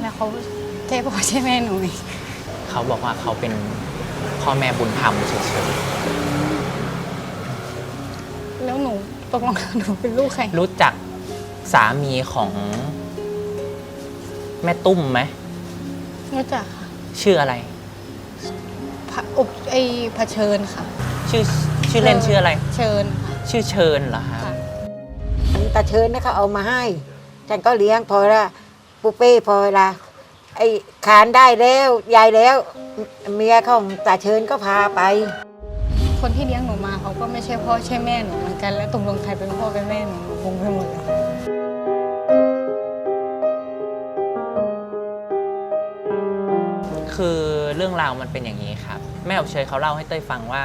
แล้วเขาเจ๊บอกว่าใช่แม่หนูอีกเขาบอกว่าเขาเป็นพ่อแม่บุญธรรมเฉยแล้วหนูตกลงหนูเป็นลูกใครๆรู้จักสามีของแม่ตุ้มไหมรู้จักค่ะชื่ออะไร พระอบไอ้เผชิญค่ะ ชื่อชื่อเล่นชื่ออะไร เชิญค่ะ ชื่อเชิญเหรอครับค่ะ ตาเชิญนะเขาเอามาให้ ฉันก็เลี้ยงพอละ ปุเป้พอละไอ้ขานได้แล้วยายแล้ว เมียของตาเชิญก็พาไป คนที่เลี้ยงหนูมาเขาก็ไม่ใช่พ่อใช่แม่หนูเหมือนกันแล้วตกลงใครเป็นพ่อเป็นแม่หนูหนูงงไปหมดเลยคือเรื่องราวมันเป็นอย่างนี้ครับ แม่อบเชยเขาเล่าให้เต้ยฟังว่า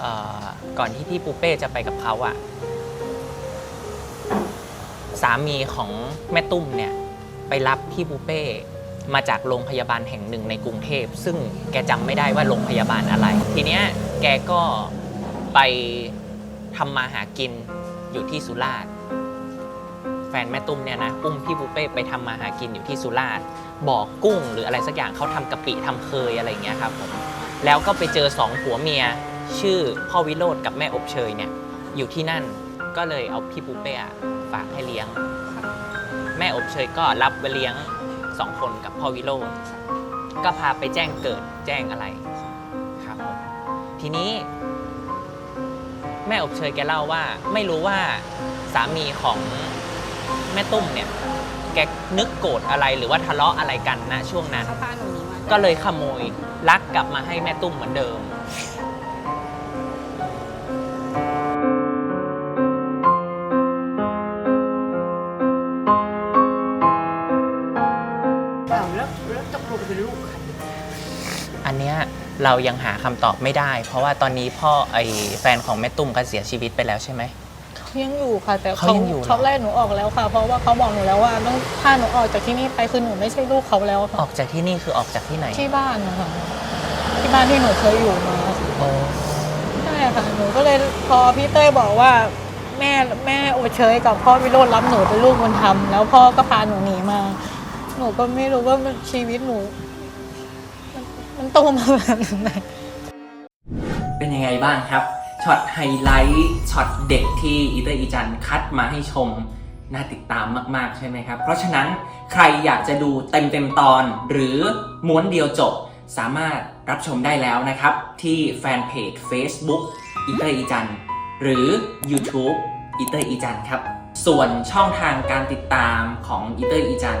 เอ่อก่อนที่พี่ปูเป้จะไปกับเขาอะสามีของแม่ตุ้มเนี่ย ไปรับพี่ปูเป้มาจากโรงพยาบาลแห่งหนึ่งในกรุงเทพ ซึ่งแกจำไม่ได้ว่าโรงพยาบาลอะไร ทีเนี้ยแกก็ไปทำมาหากินอยู่ที่สุราษฎร์ แฟนแม่ตุ้มเนี่ยนะอุ้มพี่ปูเป้ไปทำมาหากินอยู่ที่สุราษฎร์บ่อกุ้ง หรืออะไรสักอย่างเขาทำกะปิทำเคยอะไรอย่างเงี้ยครับผมแล้วก็ไปเจอสองผัวเมีย ชื่อพ่อวิโรธกับแม่อบเชยเนี่ยอยู่ที่นั่นก็เลยเอาพี่ปูเป้อะฝากให้เลี้ยง ม่อบเชยก็รับไปเลี้ยงสองคนกับพ่อวิโรธก็พาไปแจ้งเกิดแจ้งอะไรครับผมทีนี้ แม่อบเชยแกเล่าว่า ไม่รู้ว่าสามีของแม่ตุ้มเนี่ย แกนึกโกรธอะไรหรือว่าทะเลาะอะไรกันนะช่วงนั้น เขาพาหนูหนีมาก็เลยขโมยลักกลับมาให้แม่ตุ้มเหมือนเดิม อันเนี้ยเรายังหาคำตอบไม่ได้ เพราะว่าตอนนี้พ่อไอแฟนของแม่ตุ้มก็เสียชีวิตไปแล้วใช่ไหม เขายังอยู่ค่ะ แต่เขายังอยู่เหรอ เขาไล่หนูออกแล้วค่ะ เพราะว่าเขาบอกหนูแล้วว่าต้องพาหนูออกจากที่นี่ไปคือหนูไม่ใช่ลูกเขาแล้วอค่ะอกจากที่นี่คือออกจากที่ไหนที่บ้านนะคะที่บ้านที่หนูเคยอยู่มาโอ้ใช่ค่ะหนูก็เลยพอพี่เต้ยบอกว่า แม่แม่โอเชยกับพ่อวิโรจน์รับหนูเป็นลูกบุญธรรมแล้วพ่อก็พาหนูหนีมา หนูก็ไม่รู้ว่ามันชีวิตหนู มันโตมาแบบไหนเป็นยังไงบ้างครับช็อตไฮไลท์ช็อตเด็กที่อีเตอร์อีจันคัดมาให้ชมน่าติดตามมาก ๆ ใช่ไหมครับ เพราะฉะนั้นใครอยากจะดูเต็ม ๆ ตอน หรือม้วนเดียวจบ สามารถรับชมได้แล้วนะครับ ที่แฟนเพจ Facebook อีเตอร์อีจันหรือ YouTube อีเตอร์อีจันครับ ส่วนช่องทางการติดตามของอีเตอร์อีจัน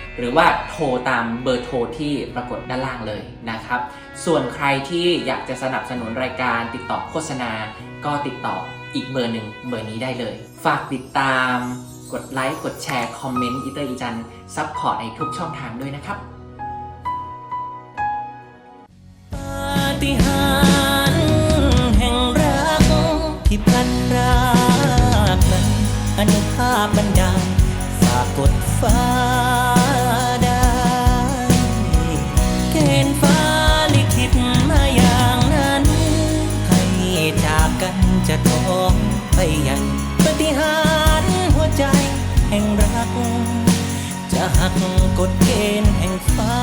หรือว่าโทรตามเบอร์โทรที่ปรากฏด้านล่างเลยนะครับ ส่วนใครที่อยากจะสนับสนุนรายการติดต่อโฆษณา ก็ติดต่ออีกเบอร์หนึ่งเบอร์นี้ได้เลย ฝากติดตามกดไลค์กดแชร์ คอมเมนต์อีเตอร์อีจันซัพพอร์ตในทุกช่องทางด้วยนะครับปาฏิหาริย์แห่งรักที่พลันรากนั้นอนุภาพบันดาล จะท้องไปยังปฏิหารหัวใจแห่งรัก จะหักกฎเกณฑ์แห่งฟ้า